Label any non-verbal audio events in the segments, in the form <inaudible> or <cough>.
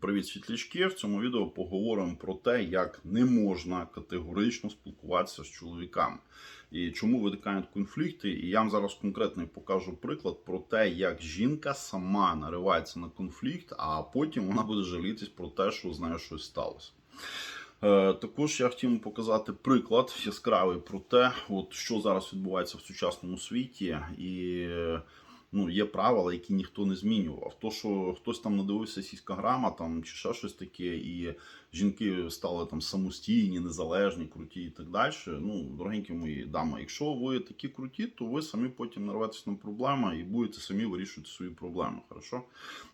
Привіт, світлячки! В цьому відео поговоримо про те, як не можна категорично спілкуватися з чоловіками і чому виникають конфлікти. І я вам зараз конкретно покажу приклад про те, як жінка сама наривається на конфлікт, а потім вона буде жалітись про те, що з нею щось сталося. Е, Також я хотів показати приклад яскравий про те, от що зараз відбувається в сучасному світі, і ну, є правила, які ніхто не змінював. То, що хтось там надивився сільськограма там чи ще щось таке, і жінки стали там самостійні, незалежні, круті і так далі. Ну, дорогенькі мої дами, якщо ви такі круті, то ви самі потім нарветесь на проблеми і будете самі вирішувати свої проблеми. Хорошо?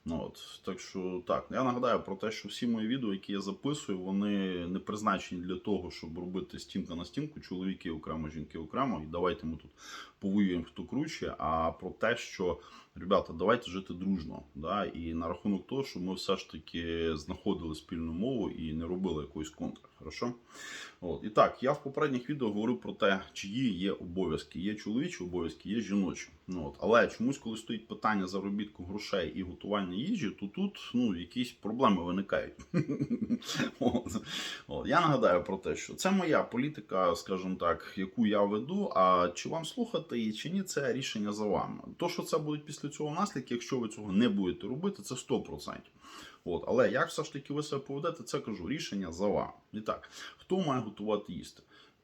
Ну, от, так що так, я нагадаю про те, що всі мої відео, які я записую, вони не призначені для того, щоб робити стінка на стінку, чоловіки окремо, жінки окремо. І давайте ми тут повоюємо хто круче, а про те, що ребята, давайте жити дружно. Да? І на рахунок того, що ми все ж таки знаходили спільну мову і не робили якоїсь контр. Хорошо? От. І так, я в попередніх відео говорив про те, чиї є обов'язки. Є чоловічі обов'язки, є жіночі. Ну, от. Але чомусь, коли стоїть питання заробітку грошей і готування їжі, то тут ну, якісь проблеми виникають. <laughs> От. От. Я нагадаю про те, що це моя політика, скажімо так, яку я веду. А чи вам слухати її, чи ні, це рішення за вами. То, що це будуть після цього наслідки, якщо ви цього не будете робити, це 100%. От, але як все ж таки ви себе поведете, це кажу рішення за вами. І так, хто має готувати їсти?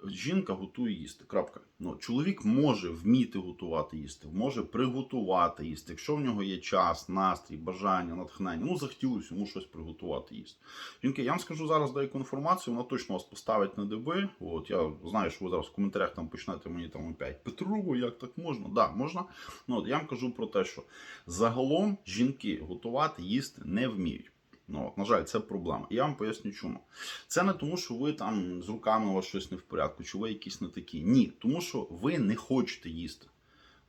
Жінка готує їсти. Крапка. Ну, чоловік може вміти готувати їсти, може приготувати їсти, якщо в нього є час, настрій, бажання, натхнення. Ну, захотілося йому щось приготувати їсти. Жінки, я вам скажу зараз деяку інформацію, вона точно вас поставить на диби. От я знаю, що ви зараз в коментарях там почнете мені там опять Петро, як так можна? Да, можна. Ну, от я вам кажу про те, що загалом жінки готувати їсти не вміють. Ну, от, на жаль, це проблема. І я вам поясню, чому. Це не тому, що ви там з руками у вас щось не в порядку, чи ви якісь не такі. Ні, тому що ви не хочете їсти.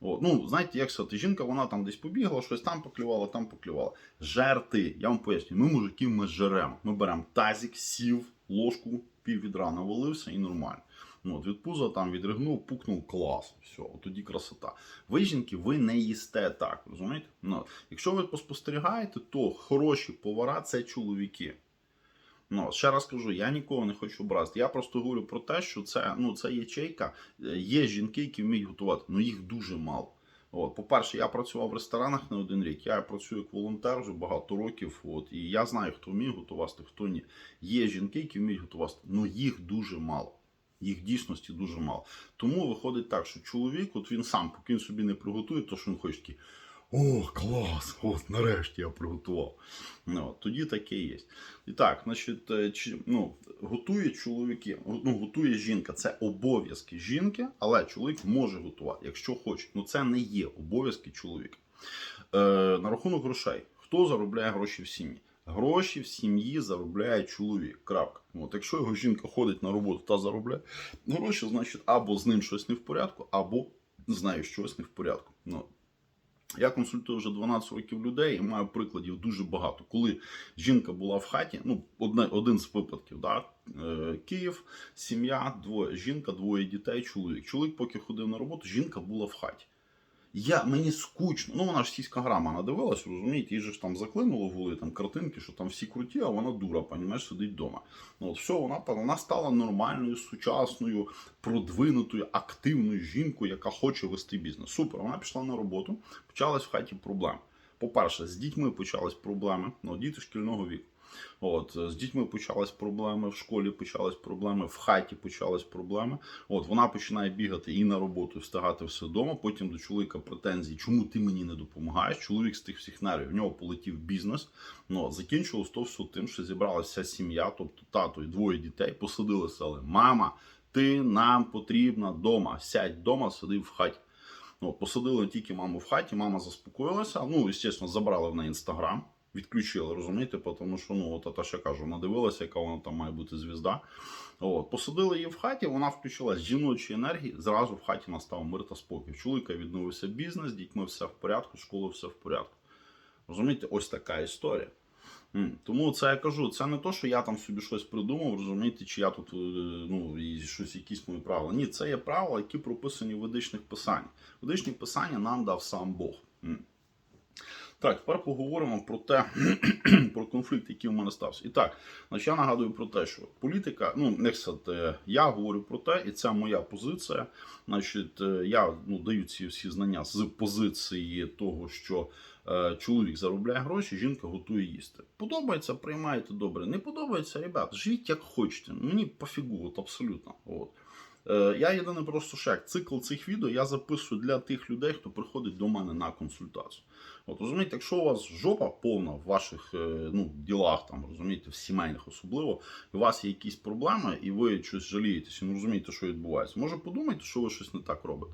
От. Ну, знаєте, як сказати, жінка, вона там десь побігла, щось там поклювала, там поклювала. Жерти, я вам поясню, ми мужиків ми жеремо. Ми беремо тазик, сів, ложку, пів відра навалився і нормально. Ну, от від пуза там відригнув, пукнув клас. Все, тоді красота. Ви, жінки, ви не їсте так, розумієте? Ну, якщо ви поспостерігаєте, то хороші повара це чоловіки. Ну, ще раз кажу, я нікого не хочу образити. Я просто говорю про те, що це, ну, це ячейка. Е, Є жінки, які вміють готувати, але їх дуже мало. От, по-перше, я працював в ресторанах не один рік. Я працюю як волонтер вже багато років. От, і я знаю, хто вміє готувати, хто ні. Є жінки, які вміють готувати, але їх дуже мало. Їх дійсності дуже мало. Тому виходить так, що чоловік, от він сам, поки він собі не приготує, то що він хоче такий. О, клас! От нарешті я приготував. Ну, тоді таке є. І так, значить, е, ну, готує чоловіки, ну, готує жінка. Це обов'язки жінки, але чоловік може готувати, якщо хоче. Ну це не є обов'язки чоловіка. Е, на рахунок грошей. Хто заробляє гроші в сім'ї? Гроші в сім'ї заробляє чоловік. Крапка. От, якщо його жінка ходить на роботу та заробляє гроші, значить або з ним щось не в порядку, або з нею щось не в порядку. Ну, я консультую вже 12 років людей і маю прикладів дуже багато. Коли жінка була в хаті, ну одне, один з випадків, да? е, Київ, сім'я, двоє жінка, двоє дітей, чоловік. Чоловік, поки ходив на роботу, жінка була в хаті. Я, мені скучно. Ну, вона ж сільська грама надивилась, розумієте, їй ж там заклинуло в там картинки, що там всі круті, а вона дура, понімаєш, сидить вдома. Ну, от все, вона, вона стала нормальною, сучасною, продвинутою, активною жінкою, яка хоче вести бізнес. Супер, вона пішла на роботу, почалась в хаті проблеми. По-перше, з дітьми почались проблеми, ну, діти шкільного віку. От, з дітьми почались проблеми, в школі почались проблеми, в хаті почались проблеми. От вона починає бігати і на роботу, і встигати все вдома. Потім до чоловіка претензії, чому ти мені не допомагаєш? Чоловік з тих всіх нервів, в нього полетів бізнес. Ну, закінчилось то все тим, що зібралася вся сім'я, тобто тато і двоє дітей, посадили сели. Мама, ти нам потрібна вдома. Сядь вдома, сиди в хаті. Ну, посадили тільки маму в хаті, мама заспокоїлася. Ну, звісно, забрали в неї інстаграм відключили, розумієте, тому що ну, от, та, я кажу, вона дивилася, яка вона там має бути звізда. От, Посадили її в хаті, вона включилась з жіночої енергії, зразу в хаті настав мир та спокій. Чоловіка відновився бізнес, з дітьми все в порядку, школа все в порядку. Розумієте, ось така історія. Тому це я кажу, це не то, що я там собі щось придумав, розумієте, чи я тут е, ну, щось якісь мої правила. Ні, це є правила, які прописані в ведичних писаннях. Ведичні писання нам дав сам Бог. Так, тепер поговоримо про те, <clears throat> про конфлікт, який у мене стався. І так, значить, я нагадую про те, що політика, ну, не сказати, я говорю про те, і це моя позиція. Значить, е, я ну, даю ці всі знання з позиції того, що е, чоловік заробляє гроші, жінка готує їсти. Подобається, приймаєте добре. Не подобається, ребят, живіть як хочете. Мені пофігу, от абсолютно. От. Е, Я єдине просто шек. Цикл цих відео я записую для тих людей, хто приходить до мене на консультацію. От розумієте, якщо у вас жопа повна в ваших е, ну, ділах, там розумієте, в сімейних особливо, і у вас є якісь проблеми, і ви щось жалієтесь і не розумієте, що відбувається. Може подумайте, що ви щось не так робите.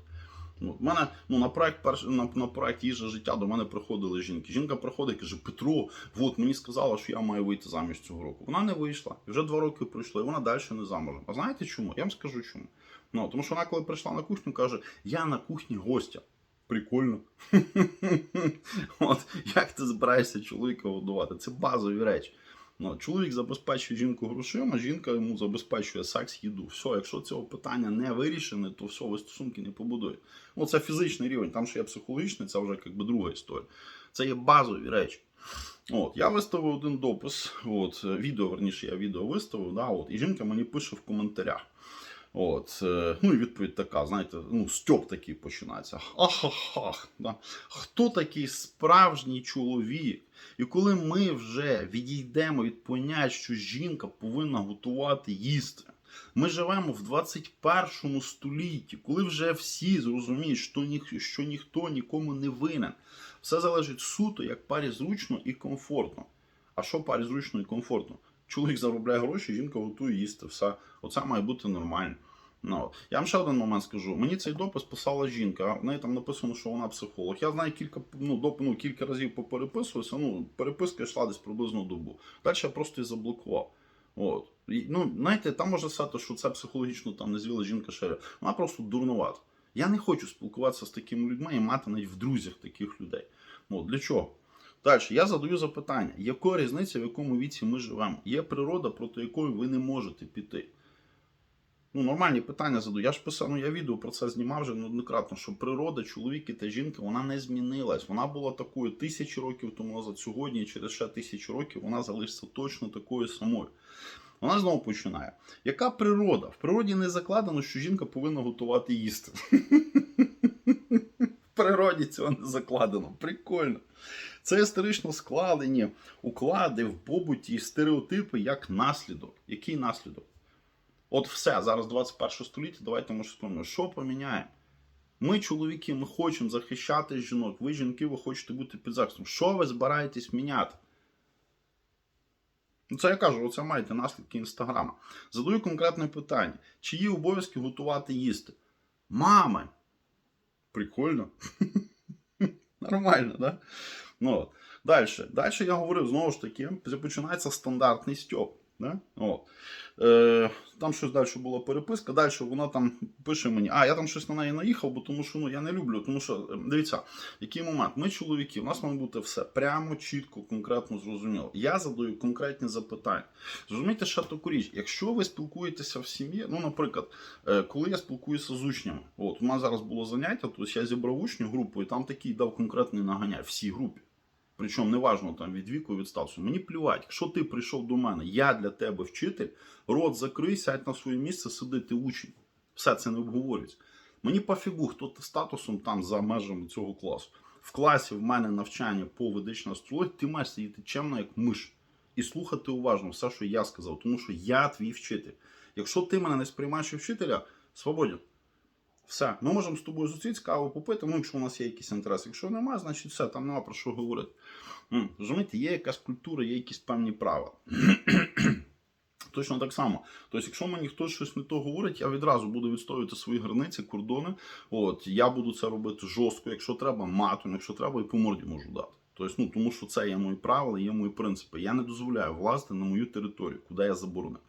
Ну, в мене ну, на проект перш на, на проект їжа життя до мене приходили жінки. Жінка приходить і каже: Петро, от мені сказала, що я маю вийти заміж цього року. Вона не вийшла. І вже два роки пройшло, і вона далі не замужем. А знаєте чому? Я вам скажу чому. Ну, тому що вона, коли прийшла на кухню, каже: Я на кухні гостя. Прикольно. <laughs> От як ти збираєшся чоловіка годувати? Це базові речі. Ну, чоловік забезпечує жінку грошима, жінка йому забезпечує секс, їду. Все, якщо цього питання не вирішене, то все, ви стосунки не побудуєте. Ну, це фізичний рівень, там ще є психологічний, це вже якби друга історія. Це є базові речі. От, я виставив один допис, от, е, відео, верніше, я відео виставив, да, от, і жінка мені пише в коментарях. От, е, ну і відповідь така, знаєте, ну, стьоп такий починається. Ах-ах-ах. Да. Хто такий справжній чоловік? І коли ми вже відійдемо від поняття, що жінка повинна готувати їсти. Ми живемо в 21 столітті, коли вже всі зрозуміють, що, ні, що ніхто нікому не винен. Все залежить суто, як парі зручно і комфортно. А що парі зручно і комфортно? Чоловік заробляє гроші, жінка готує їсти. Все. Оце має бути нормально. Ну, я вам ще один момент скажу. Мені цей допис писала жінка. В неї там написано, що вона психолог. Я знаю кілька ну, доп, ну, кілька разів попереписувався. Ну, переписка йшла десь приблизно добу. Далі я просто її заблокував. От. І, ну, знаєте, там може сказати, що це психологічно там незвіла жінка шеря. Вона просто дурнувата. Я не хочу спілкуватися з такими людьми і мати навіть в друзях таких людей. Ну, для чого? Далі, я задаю запитання: яка різниця, в якому віці ми живемо? Є природа, проти якої ви не можете піти. Ну, нормальні питання задаю. Я ж писав, ну я відео про це знімав вже неоднократно, що природа, чоловіки та жінка, вона не змінилась. Вона була такою тисячі років тому назад, сьогодні, через ще тисячу років вона залишиться точно такою самою. Вона знову починає. Яка природа? В природі не закладено, що жінка повинна готувати їсти. <laughs> В природі цього не закладено. Прикольно. Це історично складені уклади в побуті і стереотипи як наслідок. Який наслідок? От все, зараз 21 століття, давайте ми спомнимо, що поміняємо. Ми, чоловіки, ми хочемо захищати жінок. Ви, жінки, ви хочете бути під захистом. Що ви збираєтесь міняти? Ну, це я кажу, оце маєте наслідки інстаграма. Задаю конкретне питання: чиї обов'язки готувати їсти? Мами. Прикольно. <laughs> Нормально, да? Ну, от. Далі. Далі я говорив знову ж таки, починається стандартний стьоп. Да? От. Е, там щось далі була переписка, далі вона там пише мені, а я там щось на неї наїхав, бо тому що ну, я не люблю. Тому що, е, дивіться, який момент. Ми, чоловіки, у нас має бути все прямо, чітко, конкретно зрозуміло. Я задаю конкретні запитання. Зрозумійте ще таку річ, якщо ви спілкуєтеся в сім'ї, ну, наприклад, е, коли я спілкуюся з учнями, от у нас зараз було заняття, тобто я зібрав учню групу, і там такий дав конкретний наганяй всій групі. Причому неважно там від віку, від статусу. Мені плювати, якщо ти прийшов до мене, я для тебе вчитель, рот закрий, сядь на своє місце, сиди, ти учень. Все це не обговорюється. Мені пофігу, хто ти статусом там за межами цього класу. В класі в мене навчання по ведичній астрології, ти маєш сидіти чемно, як миш, і слухати уважно все, що я сказав, тому що я твій вчитель. Якщо ти мене не сприймаєш вчителя, свободен. Все, ми можемо з тобою зустрітися, каву попити, ну, якщо у нас є якийсь інтерес. Якщо немає, значить все, там нема про що говорити. Розумієте, є якась культура, є якісь певні правила. <clears throat> Точно так само. Тобто, якщо мені хтось щось не то говорить, я відразу буду відстоювати свої границі, кордони. От, я буду це робити жорстко, якщо треба, матом, якщо треба, і по морді можу дати. Тобто, ну, тому що це є мої правила, є мої принципи. Я не дозволяю влазити на мою територію, куди я заборонив.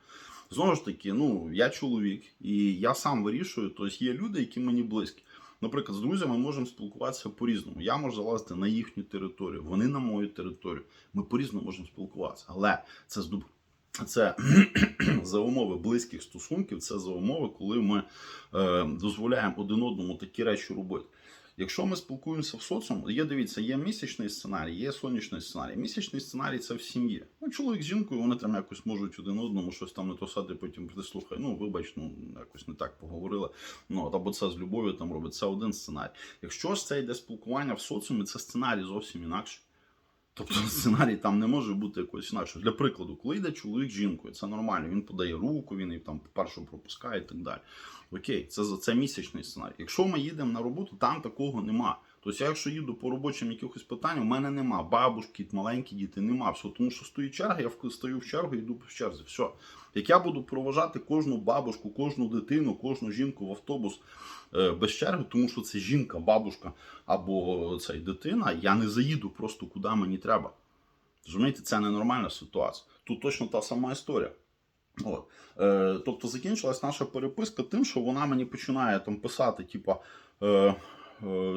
Знову ж таки, ну я чоловік, і я сам вирішую. Тобто є люди, які мені близькі. Наприклад, з друзями ми можемо спілкуватися по-різному. Я можу залазити на їхню територію, вони на мою територію. Ми по-різному можемо спілкуватися. Але це здоб... це <clears throat> за умови близьких стосунків, це за умови, коли ми е, дозволяємо один одному такі речі робити. Якщо ми спілкуємося в соціумі, є дивіться, є місячний сценарій, є сонячний сценарій. Місячний сценарій це в сім'ї. Ну, чоловік з жінкою, вони там якось можуть один одному щось там не то сади, потім прислухай. слухай, ну вибач, ну якось не так поговорили. Ну або це з любов'ю там робить. Це один сценарій. Якщо ж це йде спілкування в соціумі, це сценарій зовсім інакший. Тобто сценарій там не може бути якось інакше. Для прикладу, коли йде чоловік з жінкою, це нормально. Він подає руку, він її там по першу пропускає і так далі. Окей, це за це місячний сценарій. Якщо ми їдемо на роботу, там такого нема. Тобто, я якщо їду по робочим якихось питанням, у мене нема. Бабушки, маленькі діти, нема. Все, тому що стоїть черга, я стою в чергу і йду в черзі. Все. Як я буду проважати кожну бабушку, кожну дитину, кожну жінку в автобус е, без черги, тому що це жінка, бабушка або цей дитина, я не заїду просто куди мені треба. Розумієте, це ненормальна ситуація. Тут точно та сама історія. От. Е, тобто закінчилась наша переписка тим, що вона мені починає там писати, типа, е, е,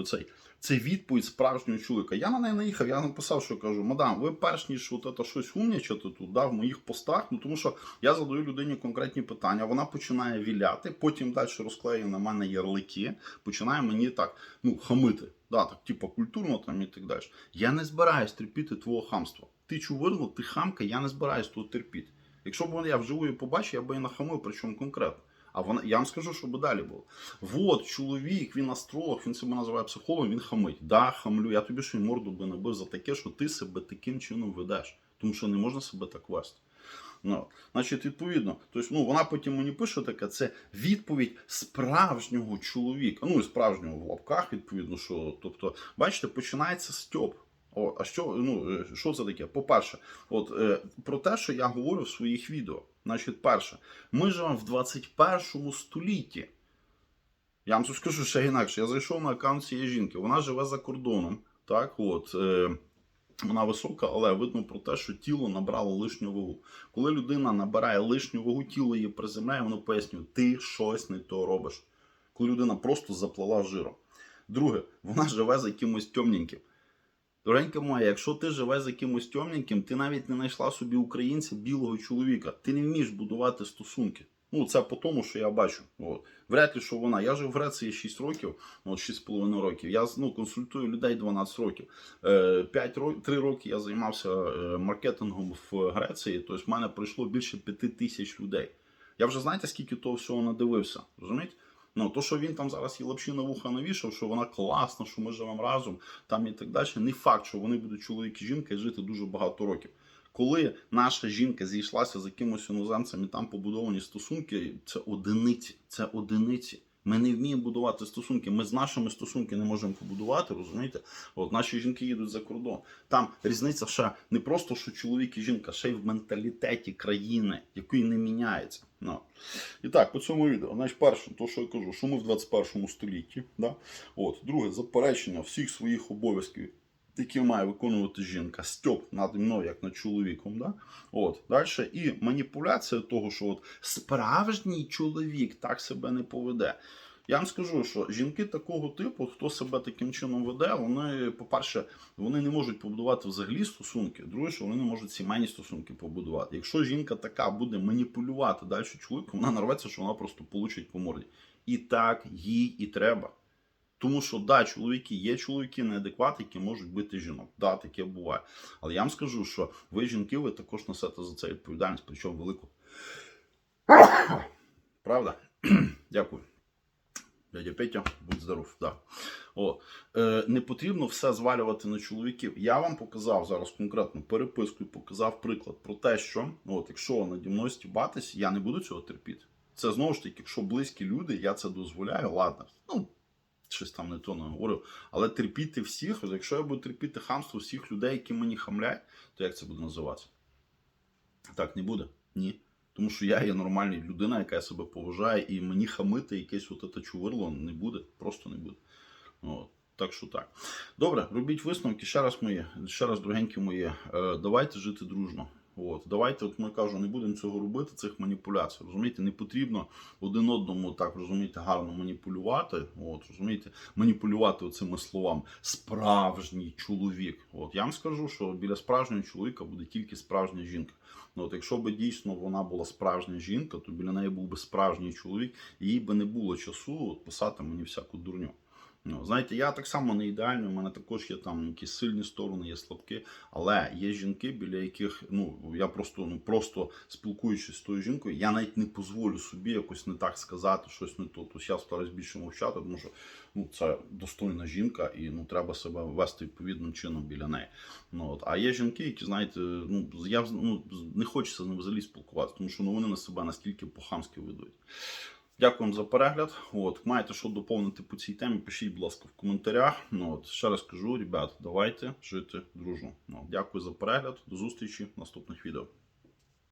цей, це відповідь справжнього чоловіка. Я на неї наїхав, я написав, що кажу, мадам, ви перш ніж от це щось умнічати тут да, в моїх постах, ну тому що я задаю людині конкретні питання, вона починає віляти, потім далі розклеює на мене ярлики, починає мені так ну, хамити. Да, так, типу, культурно там і так далі. Я не збираюсь терпіти твого хамства. Ти чувирло, ти хамка, я не збираюсь того терпіти. Якщо б я вживу її побачив, я би її нахамив, причому конкретно. А вона, я вам скажу, що би далі було. Вот, чоловік, він астролог, він себе називає психологом, він хамить. Да, хамлю, я тобі ще й морду би набив за таке, що ти себе таким чином ведеш. Тому що не можна себе так вести. Ну, значить, відповідно, тобто, ну, вона потім мені пише таке, це відповідь справжнього чоловіка. Ну, і справжнього в лапках, відповідно, що, тобто, бачите, починається стьоп. О, а що, ну, е, що це таке? По-перше, от е, про те, що я говорю в своїх відео. Значить, перше, ми живемо в 21 столітті. Я вам скажу ще інакше. Я зайшов на аккаунт цієї жінки. Вона живе за кордоном. Так, от. Е, вона висока, але видно про те, що тіло набрало лишню вагу. Коли людина набирає лишню вагу, тіло її приземляє, воно пояснює, ти щось не то робиш. Коли людина просто заплала жиром. Друге, вона живе за якимось темненьким. Доренька моя, якщо ти живеш за якимось темненьким, ти навіть не знайшла собі українця білого чоловіка. Ти не вмієш будувати стосунки. Ну, це по тому, що я бачу. От. Вряд ли, що вона. Я жив в Греції 6 років, от 6,5 років. Я ну, консультую людей 12 років. Е, 5 років, 3 роки я займався е, маркетингом в Греції. Тобто в мене прийшло більше 5 тисяч людей. Я вже знаєте, скільки того всього надивився. Розумієте? Ну, то, що він там зараз і лапші на вуха навішав, що вона класна, що ми живемо разом, там і так далі. Не факт, що вони будуть чоловік і жінка і жити дуже багато років. Коли наша жінка зійшлася з якимось іноземцем і там побудовані стосунки, це одиниці. Це одиниці. Ми не вміємо будувати стосунки. Ми з нашими стосунки не можемо побудувати, розумієте? От наші жінки їдуть за кордон. Там різниця ще не просто, що чоловік і жінка, ще й в менталітеті країни, якої не міняється. Ну. І так, по цьому відео. Значить, перше, то, що я кажу, що ми в 21 столітті. Да? От, друге, заперечення всіх своїх обов'язків, які має виконувати жінка, стьоп над мною, як над чоловіком. Да? От, далі. І маніпуляція того, що от справжній чоловік так себе не поведе. Я вам скажу, що жінки такого типу, хто себе таким чином веде, вони, по-перше, вони не можуть побудувати взагалі стосунки. Друге, що вони не можуть сімейні стосунки побудувати. Якщо жінка така буде маніпулювати далі чоловіком, вона нарветься, що вона просто получить по морді. І так їй і треба. Тому що, да, чоловіки, є чоловіки неадекватні, які можуть бити жінок. Да, таке буває. Але я вам скажу, що ви, жінки, ви також несете за це відповідальність, причому велику. Правда? <clears throat> Дякую. Дядя Петя, будь здоров. Да. О, е, не потрібно все звалювати на чоловіків. Я вам показав зараз конкретно переписку і показав приклад про те, що от, якщо наді мною стібатись, я не буду цього терпіти. Це знову ж таки, якщо близькі люди, я це дозволяю, ладно. Ну, щось там не то не говорив. Але терпіти всіх, якщо я буду терпіти хамство всіх людей, які мені хамлять, то як це буде називатися? Так не буде? Ні. Тому що я є нормальна людина, яка себе поважає, і мені хамити якесь от це чувирло не буде, просто не буде. От. Так що так. Добре, робіть висновки. Ще раз мої, ще раз, дорогенькі мої, е, давайте жити дружно. От, давайте, от ми кажу, не будемо цього робити, цих маніпуляцій. Розумієте, не потрібно один одному так розумієте, гарно маніпулювати. От, розумієте, маніпулювати оцими словами справжній чоловік. От я вам скажу, що біля справжнього чоловіка буде тільки справжня жінка. Ну, от якщо б дійсно вона була справжня жінка, то біля неї був би справжній чоловік, і їй би не було часу от, писати мені всяку дурню. Ну, знаєте, я так само не ідеальний, у мене також є там якісь сильні сторони, є слабкі, але є жінки, біля яких ну я просто ну просто спілкуючись з тою жінкою, я навіть не дозволю собі якось не так сказати, щось не то. Тобто я стараюсь більше мовчати, тому що ну це достойна жінка, і ну треба себе вести відповідним чином біля неї. Ну от а є жінки, які знаєте, ну я ну, не хочеться з ними взагалі спілкуватися, тому що ну вони на себе настільки по-хамськи ведуть. Дякую вам за перегляд. От, маєте що доповнити по цій темі, пишіть, будь ласка, в коментарях. Ну, от, ще раз кажу, ребят, давайте жити дружно. Ну, дякую за перегляд. До зустрічі в наступних відео.